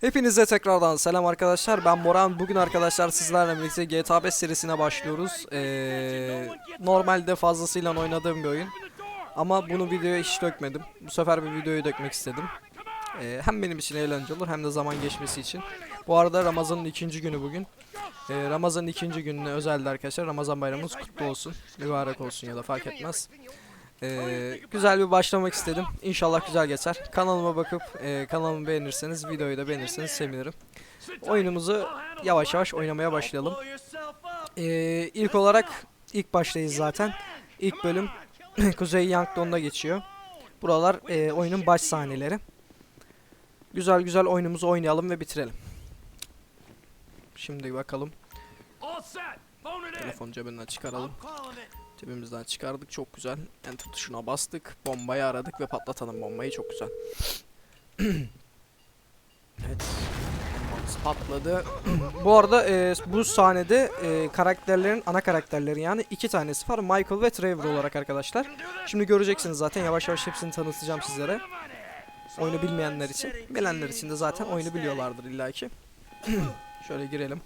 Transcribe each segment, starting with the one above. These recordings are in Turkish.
Hepinize tekrardan selam arkadaşlar. Ben Boran. Bugün arkadaşlar sizlerle birlikte GTA 5 serisine başlıyoruz. Ee, normalde fazlasıyla oynadığım bir oyun. Ama bunu videoya hiç dökmedim. Bu sefer bir videoyu dökmek istedim. Ee, hem benim için eğlenceli olur hem de zaman geçmesi için. Bu arada Ramazan'ın ikinci günü bugün. Ee, Ramazan'ın ikinci gününe özeldi arkadaşlar. Ramazan bayramımız kutlu olsun. Mübarek olsun ya da fark etmez. Ee, güzel bir başlamak istedim. İnşallah güzel geçer. Kanalıma bakıp e, kanalımı beğenirseniz, videoyu da beğenirseniz sevinirim. Oyunumuzu yavaş yavaş oynamaya başlayalım. Ee, ilk olarak ilk baştayız zaten. İlk bölüm Kuzey Yankton'da geçiyor. Buralar e, oyunun baş sahneleri. Güzel güzel oyunumuzu oynayalım ve bitirelim. Şimdi bakalım. Telefonu cebinden çıkaralım. Cebimizden çıkardık çok güzel. Enter tuşuna bastık. Bombayı aradık ve patlatalım bombayı çok güzel. evet. Bombamız patladı. bu arada e, bu sahnede e, karakterlerin ana karakterleri yani iki tanesi var. Michael ve Trevor olarak arkadaşlar. Şimdi göreceksiniz zaten yavaş yavaş hepsini tanıtacağım sizlere. Oyunu bilmeyenler için. Bilenler için de zaten oyunu biliyorlardır illaki. Şöyle girelim.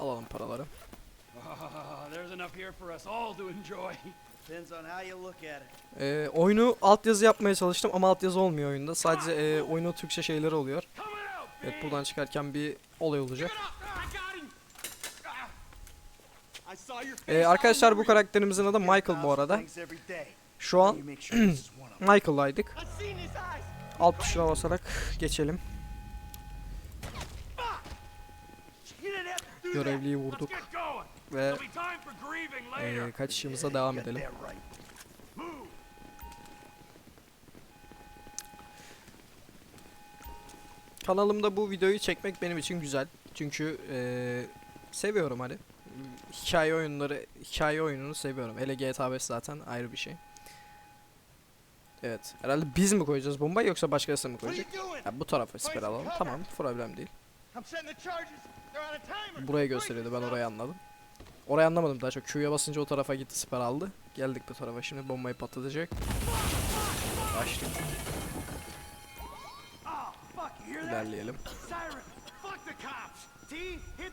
Alalım paraları. There's enough here for us all to enjoy. Depends on how you look at it. Ee, oyunu altyazı yapmaya çalıştım ama altyazı olmuyor oyunda. Sadece e, oyunun Türkçe şeyleri oluyor. Evet buradan çıkarken bir olay olacak. Ee, arkadaşlar bu karakterimizin adı Michael bu arada. Şu an. Michael'laydık. Alt tuşuna basarak geçelim. Görevliyi vurduk ve e, kaçışımıza devam edelim. Kanalımda bu videoyu çekmek benim için güzel. Çünkü e, seviyorum hani. Hikaye oyunları, hikaye oyununu seviyorum. Hele GTA 5 zaten ayrı bir şey. Evet. Herhalde biz mi koyacağız bombayı yoksa başkası mı koyacak? Ya bu tarafa siper alalım. Tamam, problem değil. Buraya gösteriyordu ben orayı anladım. Orayı anlamadım daha çok Q'ya basınca o tarafa gitti siper aldı. Geldik bu tarafa şimdi bombayı patlatacak. That? İlerleyelim. Siren! Fuck the cops! T, hit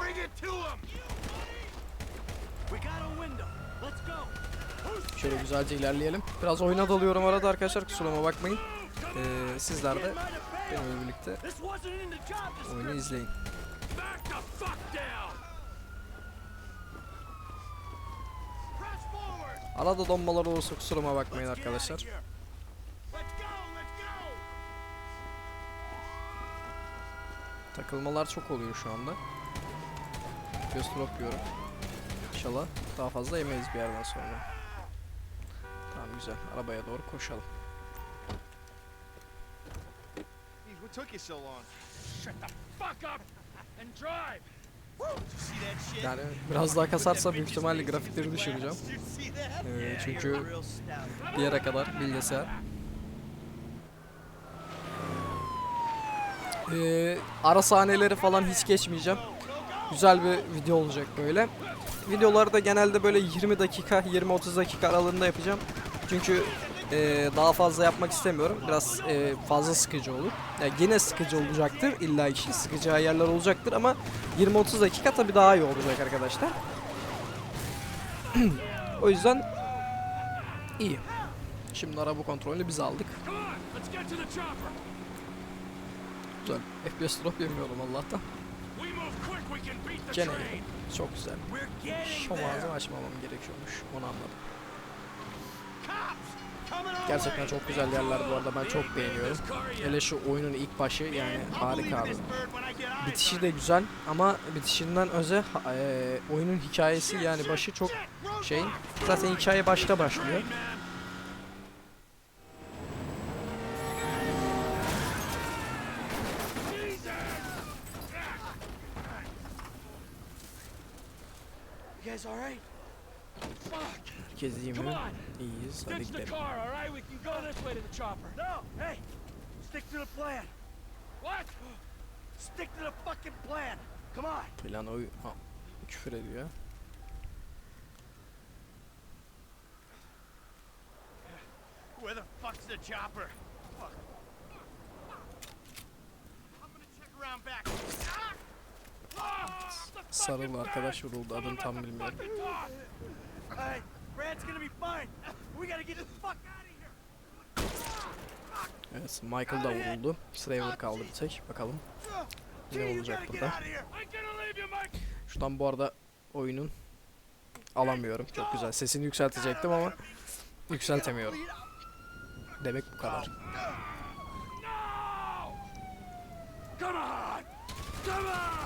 bring it to Şöyle güzelce ilerleyelim. Biraz oyuna dalıyorum arada arkadaşlar kusuruma bakmayın. Ee, sizler de benimle birlikte oyunu izleyin. Arada donmalar olursa kusuruma bakmayın arkadaşlar. Takılmalar çok oluyor şu anda. Göz drop yiyorum. İnşallah daha fazla yemeyiz bir yerden sonra. Tamam güzel. Arabaya doğru koşalım. What took you so long? Shut the fuck up and drive! Yani biraz daha kasarsa büyük ihtimalle grafikleri düşüreceğim. Ee, çünkü bir yere kadar bilgisayar. Ee, ara sahneleri falan hiç geçmeyeceğim. Güzel bir video olacak böyle. Videoları da genelde böyle 20 dakika, 20-30 dakika aralığında yapacağım. Çünkü ee, daha fazla yapmak istemiyorum. Biraz ee, fazla sıkıcı olur. Yani yine sıkıcı olacaktır. İlla ki sıkıcı yerler olacaktır ama 20-30 dakika tabii daha iyi olacak arkadaşlar. o yüzden iyi. Şimdi araba kontrolünü biz aldık. Güzel. FPS drop yemiyorum Allah'tan. We move quick, we can beat the Gene. Çok güzel. There! ağzımı açmamam gerekiyormuş. Onu anladım. Gerçekten çok güzel yerler bu arada. Ben çok beğeniyorum. Hele şu oyunun ilk başı yani harika abi. Bitişi de güzel ama bitişinden öze eee, oyunun hikayesi yani başı çok şey. Zaten hikaye başta başlıyor. Guys all right? Herkes iyi mi? İyiyiz. Hadi Ditch the gidelim. car, all right? We can go this way to the chopper. No, hey, stick to the plan. What? Stick to the fucking plan. Come on. Plan oy... Ha, küfür ediyor. Where the fuck's the chopper? Fuck. I'm gonna check around back. Ah! Sarılı arkadaş vuruldu. Adını tam bilmiyorum. Evet Michael da vuruldu. Trevor kaldı bir tek. Bakalım ne olacak burada. Şuradan bu arada oyunun alamıyorum. Çok güzel. Sesini yükseltecektim ama yükseltemiyorum. Demek bu kadar. Come on! Come on!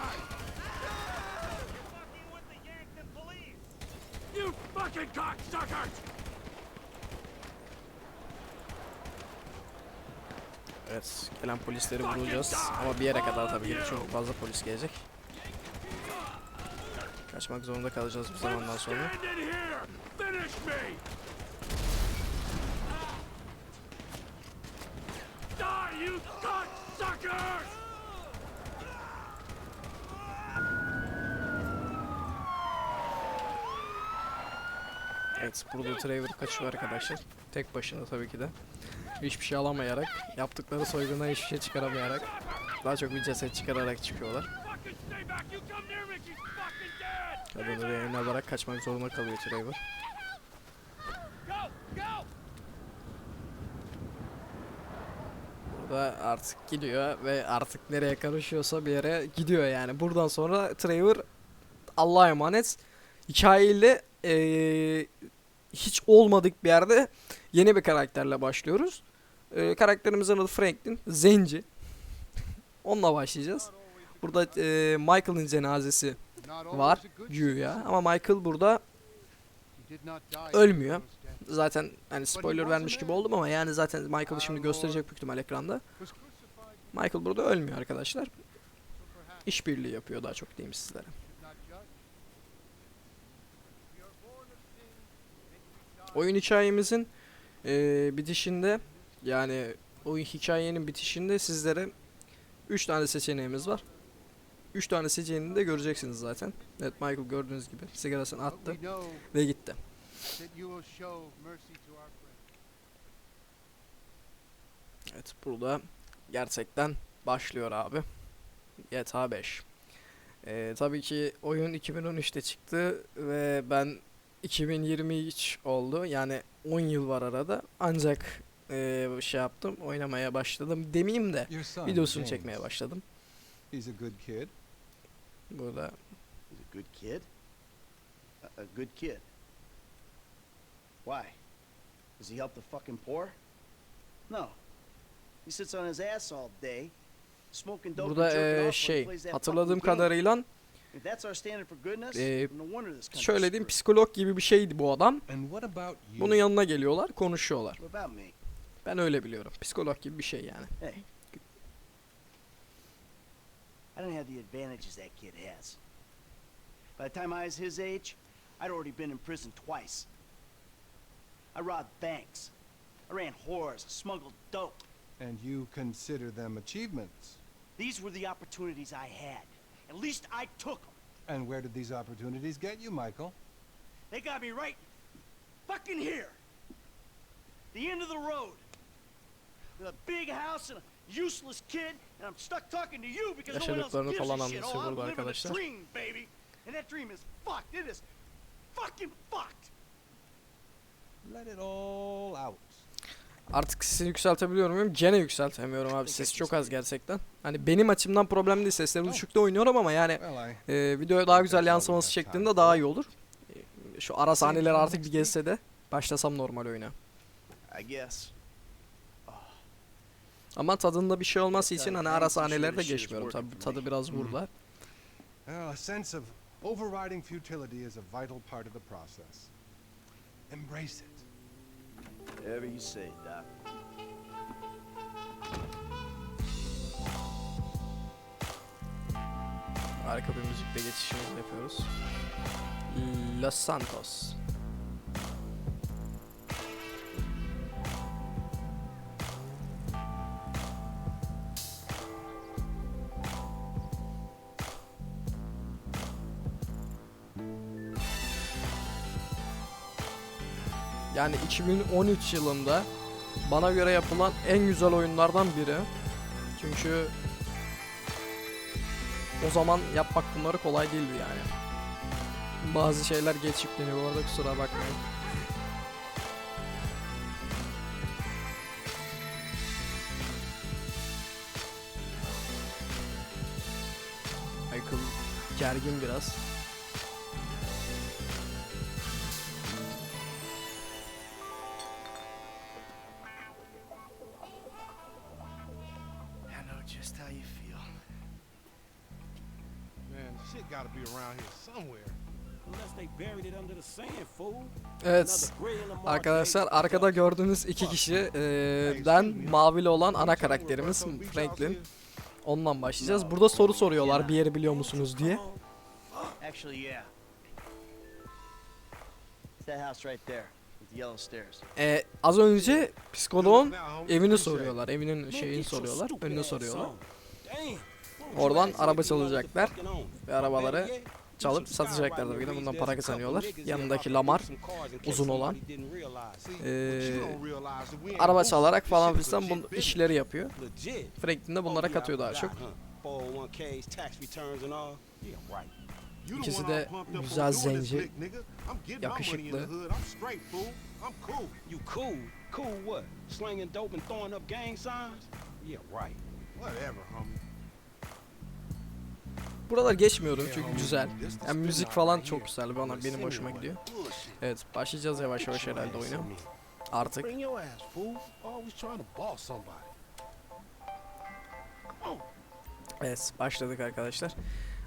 Fucking cocksuckers! Evet, gelen polisleri vuracağız. Ama bir yere kadar tabii ki çok fazla polis gelecek. Kaçmak zorunda kalacağız bir zamandan sonra. Die, you cocksuckers! Evet, burada Trevor kaçıyor arkadaşlar. Tek başına tabii ki de. Hiçbir şey alamayarak, yaptıkları soygundan hiçbir şey çıkaramayarak, daha çok bir ceset çıkararak çıkıyorlar. Kadını rehin alarak kaçmak zorunda kalıyor Trevor. Burada artık gidiyor ve artık nereye karışıyorsa bir yere gidiyor yani. Buradan sonra Trevor Allah'a emanet. Hikayeyle eee, hiç olmadık bir yerde yeni bir karakterle başlıyoruz. Eee, karakterimizin adı Franklin. Zenci. Onunla başlayacağız. Burada eee, Michael'ın cenazesi var güya ama Michael burada ölmüyor. Zaten hani spoiler vermiş gibi oldum ama yani zaten Michael'ı şimdi gösterecek büyük ihtimal ekranda. Michael burada ölmüyor arkadaşlar. İşbirliği yapıyor daha çok diyeyim sizlere. Oyun hikayemizin eee, bitişinde yani oyun hikayenin bitişinde sizlere 3 tane seçeneğimiz var. 3 tane seçeneğini de göreceksiniz zaten. Evet Michael gördüğünüz gibi sigarasını attı ve gitti. Evet burada gerçekten başlıyor abi. GTA 5. Ee, tabii ki oyun 2013'te çıktı ve ben 2023 oldu. Yani 10 yıl var arada. Ancak ee, şey yaptım, oynamaya başladım demeyeyim de videosunu James. çekmeye başladım. He's a good kid. Burada He's a good kid. A, a good kid. Why? Does he help the fucking poor? No. He sits on his ass all day, smoking dope burada he şey hatırladığım kadarıyla If that's our standard for goodness, Ee, şöyle diyeyim psikolog gibi bir şeydi bu adam. Bunun yanına geliyorlar, konuşuyorlar. Ben öyle biliyorum. Psikolog gibi bir şey yani. Hey. I don't have the advantages that kid has. By the time I was his age, I'd already been in prison twice. I robbed banks. I ran whores, smuggled dope. And you consider them achievements. These were the opportunities I had. At least I took them. And where did these opportunities get you, Michael? They got me right fucking here. The end of the road. With a big house and a useless kid, and I'm stuck talking to you because no one else Yaşadıklarını gives falan a shit. Oh, I'm living a dream, baby. And that dream is fucked. It is fucking fucked. Let it all out. Artık sesini yükseltebiliyor muyum? Gene yükseltemiyorum abi. Ses çok az gerçekten. Hani benim açımdan problem değil. Sesleri düşükte oynuyorum ama yani e, videoya daha güzel yansıması şeklinde daha iyi olur. E, Şu ara sahneler artık bir geçse de başlasam normal oyuna. Guess. Ama tadında bir şey olması için hani ara sahneleri de geçmiyorum. Tabi tadı biraz burada. well, a sense of overriding futility is a vital part of the process. Embrace it. Whatever you say, Doc. Harika bir müzikle geçişimizi yapıyoruz. Los Santos. Yani 2013 yılında bana göre yapılan en güzel oyunlardan biri. Çünkü o zaman yapmak bunları kolay değildi yani. Bazı şeyler geç yükleniyor bu arada kusura bakmayın. Michael gergin biraz. Evet. Arkadaşlar arkada gördüğünüz iki kişiden mavili olan ana karakterimiz Franklin. Ondan başlayacağız. Burada soru soruyorlar bir yeri biliyor musunuz diye. Ee, az önce psikoloğun evini soruyorlar. Evinin şeyini soruyorlar. Önünü soruyorlar. Oradan araba çalacaklar ve arabaları çalıp some satacaklar skywriting tabii ki de. Bundan para kazanıyorlar. Yanındaki Lamar uzun olan. ain't araba çalarak falan legit bu işleri yapıyor. Franklin de bunlara katıyor daha çok. huh? 401ks, tax returns and all. Yeah, right. You the İkisi de güzel zenci, yakışıklı. Cool what? Slinging dope and throwing up gang signs? Yeah, right. Whatever, homie. Buralar geçmiyorum çünkü güzel. Yani müzik falan çok güzel. Bana benim hoşuma gidiyor. Evet başlayacağız yavaş yavaş herhalde oyuna. Artık. Evet başladık arkadaşlar.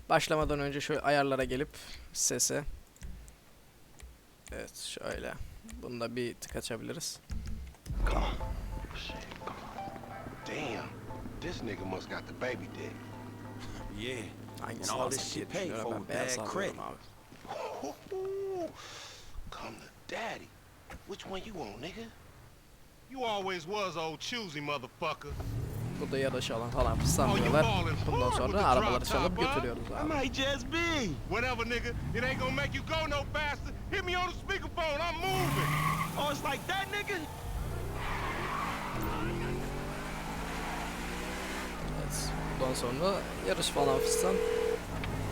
Başlamadan önce şöyle ayarlara gelip sese. Evet şöyle. Bunu da bir tık açabiliriz. Damn. This nigga must got the baby dick. Yeah. Hangisini And all alsak this diye shit paid for ben. with Beyaz bad alıyorum credit. abi. Come to daddy. Which one you want, nigga? You always was old choosy motherfucker. Burada yarış alan falan fistan you diyorlar. balling Bundan hard with sonra the arabaları drop çalıp top, huh? götürüyoruz I might just be. Whatever, nigga. It ain't gonna make you go no faster. Hit me on the speakerphone. I'm moving. Oh, it's like that, nigga? Bundan sonra yarış falan fistan.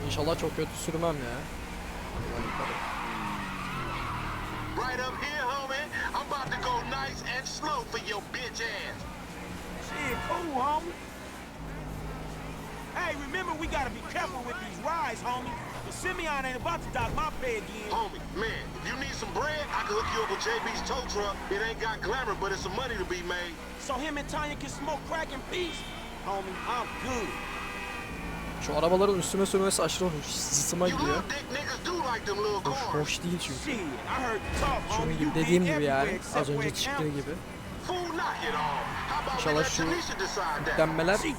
İnşallah çok kötü sürmem ya. Ulan yukarı. Right up here, homie. I'm about to go nice and slow for your bitch ass. Shit, cool, homie. Hey, remember we gotta be careful with these rides, homie. The Simeon ain't about to dock my pay again. Homie, man, if you need some bread, I can hook you up with JB's tow truck. It ain't got glamour, but it's some money to be made. So him and Tanya can smoke crack in peace? Şu arabaların üstüme sürmesi aşırı hoş. You gidiyor. Hoş, hoş değil çünkü. Şunun gibi dediğim gibi yani az önce çıktığı gibi. İnşallah şu She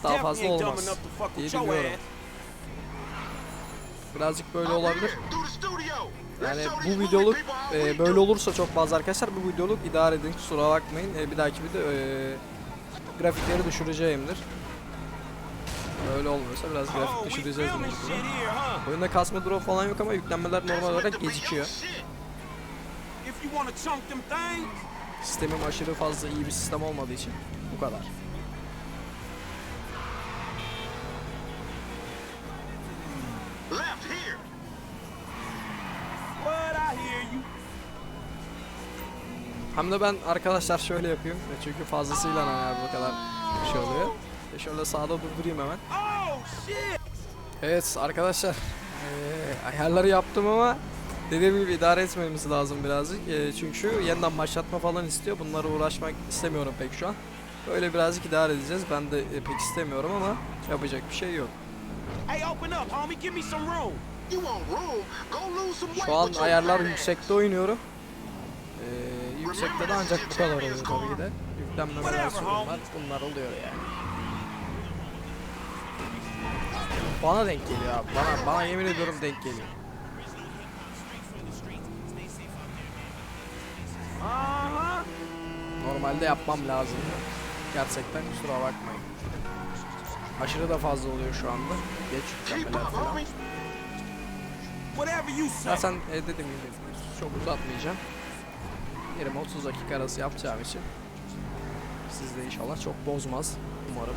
daha fazla olmaz diye biliyorum. Birazcık böyle olabilir. Yani bu videoluk e, böyle olursa çok fazla arkadaşlar bu videoluk idare edin kusura bakmayın. E, bir dahaki video e, grafikleri düşüreceğimdir. Böyle olmuyorsa biraz Oh, grafik düşüreceğiz mecburen. Oyunda kasma drop falan yok ama yüklenmeler normal olarak gecikiyor. Sistemim aşırı fazla iyi bir sistem olmadığı için bu kadar. Hem de ben arkadaşlar şöyle yapıyorum. Çünkü fazlasıyla hani bu kadar bir şey oluyor. E, şöyle sağda durdurayım hemen. Oh! Evet arkadaşlar eee, ayarları yaptım ama dediğim gibi idare etmemiz lazım birazcık. Eee, çünkü yeniden başlatma falan istiyor. Bunlara uğraşmak istemiyorum pek şu an. Böyle birazcık idare edeceğiz. Ben de e, pek istemiyorum ama yapacak bir şey yok. Şu an ayarlar yüksekte oynuyorum. Eee, yüksekte de ancak bu kadar oluyor tabii ki de. Yüklenmeme Whatever, sorunlar bunlar oluyor yani bana denk geliyor abi bana, bana yemin ediyorum denk geliyor Uh-huh. Normalde yapmam lazım. Gerçekten kusura bakmayın. Aşırı da fazla oluyor şu anda. Geç yüklenmeler falan. Zaten e, dediğim gibi çok uzatmayacağım. 20-30 dakika arası yapacağım için siz de inşallah çok bozmaz umarım.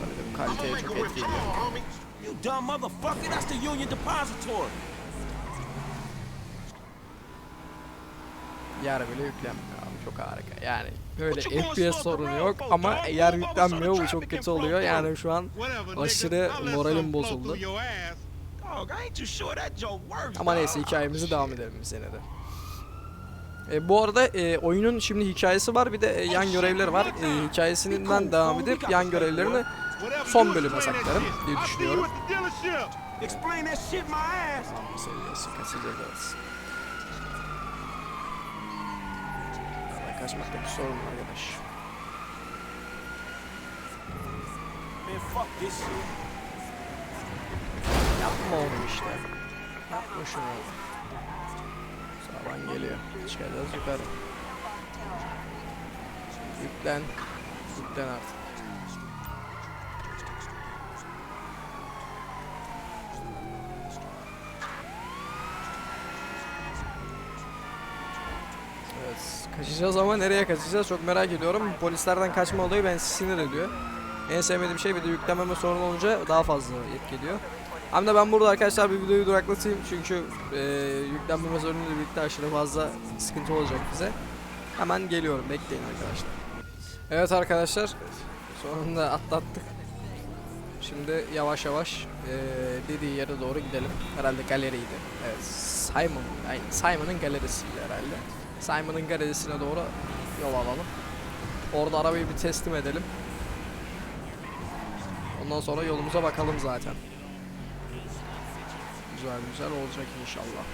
Tabii de bu I'm gonna kaliteye çok a rip. etki Come ediyor. on, homie. You dumb motherfucker, that's the Union Depository. Yer bile yüklenmiyor abi çok harika. Yani böyle FPS sorunu yok ama yer yüklenmiyor bu çok kötü oluyor. Yani şu an aşırı moralim bozuldu. Ama neyse hikayemizi devam edelim biz yine de. E, bu arada e, oyunun şimdi hikayesi var bir de e, yan görevleri var. E, hikayesinden devam edip yan görevlerini son bölüme saklarım diye düşünüyorum. seviyesi kaçacağız. Aradan kaçmakta bir sorun var arkadaş. Yapma onu işte. Yapma şunu. Sağdan geliyor. Çıkacağız yukarı. Yüklen. Yüklen artık. Evet, kaçacağız ama nereye kaçacağız çok merak ediyorum. Polislerden kaçma olayı beni sinir ediyor. En sevmediğim şey bir de yüklememe sorun olunca daha fazla etki ediyor. Hem de ben burada arkadaşlar bir videoyu duraklatayım çünkü e, yüklenmeme sorunuyla birlikte aşırı fazla sıkıntı olacak bize. Hemen geliyorum bekleyin arkadaşlar. Evet arkadaşlar sonunda atlattık. Şimdi yavaş yavaş e, dediği yere doğru gidelim. Herhalde galeriydi. Evet Simon, yani Simon'ın galerisiydi herhalde. Simon'ın galerisine doğru yol alalım. Orada arabayı bir teslim edelim. Ondan sonra yolumuza bakalım zaten. Güzel güzel olacak inşallah.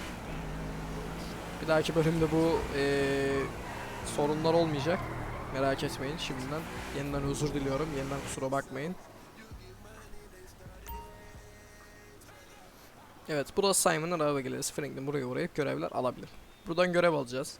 Bir dahaki bölümde bu eee, sorunlar olmayacak. Merak etmeyin şimdiden. Yeniden özür diliyorum. Yeniden kusura bakmayın. Evet burası Simon'ın araba galerisi. Franklin buraya uğrayıp görevler alabilir. Buradan görev alacağız.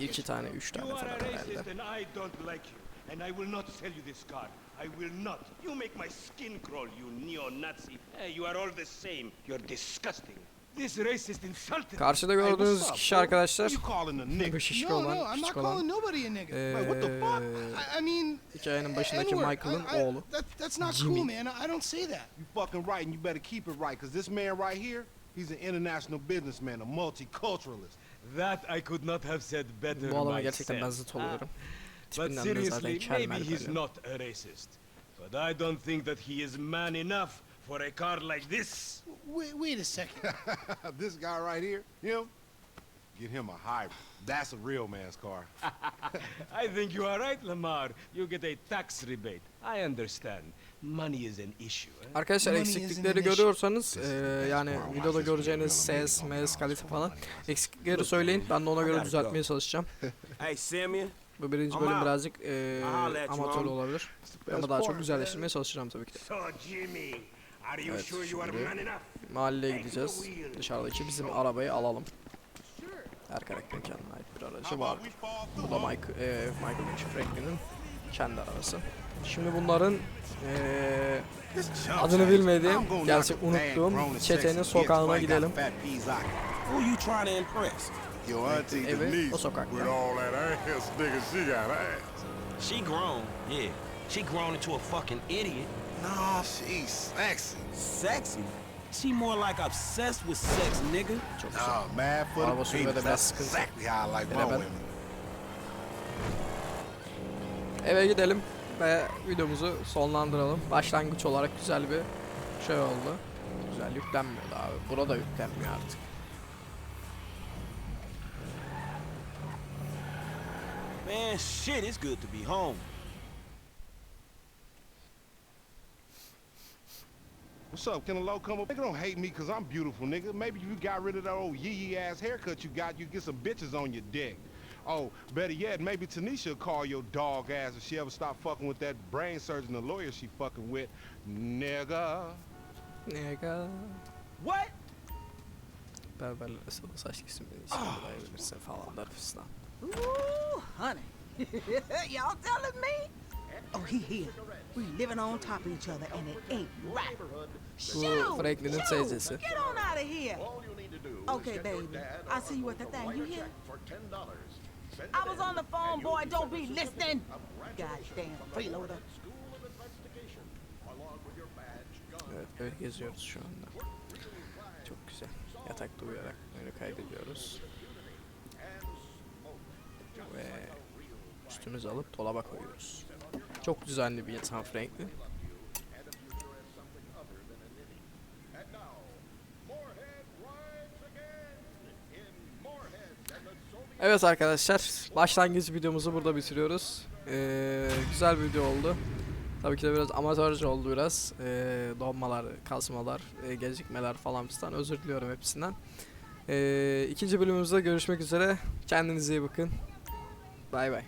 İki tane, üç tane You are falan a herhalde. racist and I don't like you. And I will not sell you this car. I will not. You make my skin crawl, you neo-Nazi. Hey, you are all the same. You're disgusting. This racist insulted me. Karşıda gördüğünüz kişi arkadaşlar. Who you calling a nigga? Bu şişko no, no, olan, I'm not küçük calling olan. nobody a nigga. Eee, Wait, what the fuck? I, I mean, hikayenin başındaki. Michael'ın oğlu. That, that's not Jimmy. cool, man. I don't say that. You fucking right, and you better keep it right, because this man right here, he's an international businessman, a multiculturalist. That I could not have said better Bu adama gerçekten ben zıt ah. oluyorum. But Tipinden de zaten seriously, kel maybe he's böyle. not a racist. But I don't think that he is man enough for a car like this. Wait, wait a second. this guy right here, him, get him a hybrid. That's a real man's car. I think you are right, Lamar. You get a tax rebate. I understand. Money is an issue. eh? Arkadaşlar eksiklikleri görüyorsanız eee, yani videoda göreceğiniz ses, mes, kalite falan eksiklikleri söyleyin. Ben de ona göre düzeltmeye çalışacağım. Bu birinci bölüm birazcık you amatör olabilir. Ama daha çok güzelleştirmeye çalışacağım tabii ki de. Evet, şimdi? Mahalleye gideceğiz. Dışarıdaki bizim arabayı alalım. Her karakterin kendine ait bir aracı var. Bu da Mike, eee Michael Franklin'in kendi arabası. Şimdi bunların eee adını bilmediğim, gerçi unuttuğum çetenin sokağına gidelim. Who you trying to impress? Your auntie Evi o sokakta. she grown, yeah. She grown into a fucking idiot. Nah, she's sexy. Sexy. She more like obsessed with sex, nigga. Çok güzel. Nah, mad for Araba biraz That's sıkıntı. exactly how I like my women. Eve gidelim ve videomuzu sonlandıralım. Başlangıç olarak güzel bir şey oldu. Güzel yüklenmiyordu abi. Burada yüklenmiyor artık. Man, shit, it's good to be home. What's up? Can a low come up? Nigga don't hate me because I'm beautiful, nigga. Maybe if you got rid of that old yee-yee ass haircut you got, you get some bitches on your dick. Oh, better yet, maybe Tanisha will call your dog ass if she ever stop fucking with that brain surgeon, the lawyer she fucking with. Nigga. Nigga. What? Berberlere sana saç kesimleri için bulayabilirsin falan der fistan. Ooh, honey. Y'all telling me? Oh, he here. We living on top of each other, and it ain't right. Bu Shoot! Franklin'in Shoot! teyzesi. Get on out of here. Okay, baby. I'll see you at the thing. You hear? I was on the phone, boy. Don't be listening. Goddamn freeloader. Evet böyle geziyoruz şu anda. Çok güzel. Yatakta uyuyarak oyunu kaydediyoruz. Ve üstümüzü alıp dolaba koyuyoruz. Çok düzenli bir insan Franklin. Evet arkadaşlar, başlangıç videomuzu burada bitiriyoruz. Ee, güzel bir video oldu. Tabii ki de biraz amatörce oldu biraz. Ee, donmalar, kasmalar, e, gecikmeler falan fistan. Özür diliyorum hepsinden. Ee, ikinci bölümümüzde görüşmek üzere. Kendinize iyi bakın. Bay bay.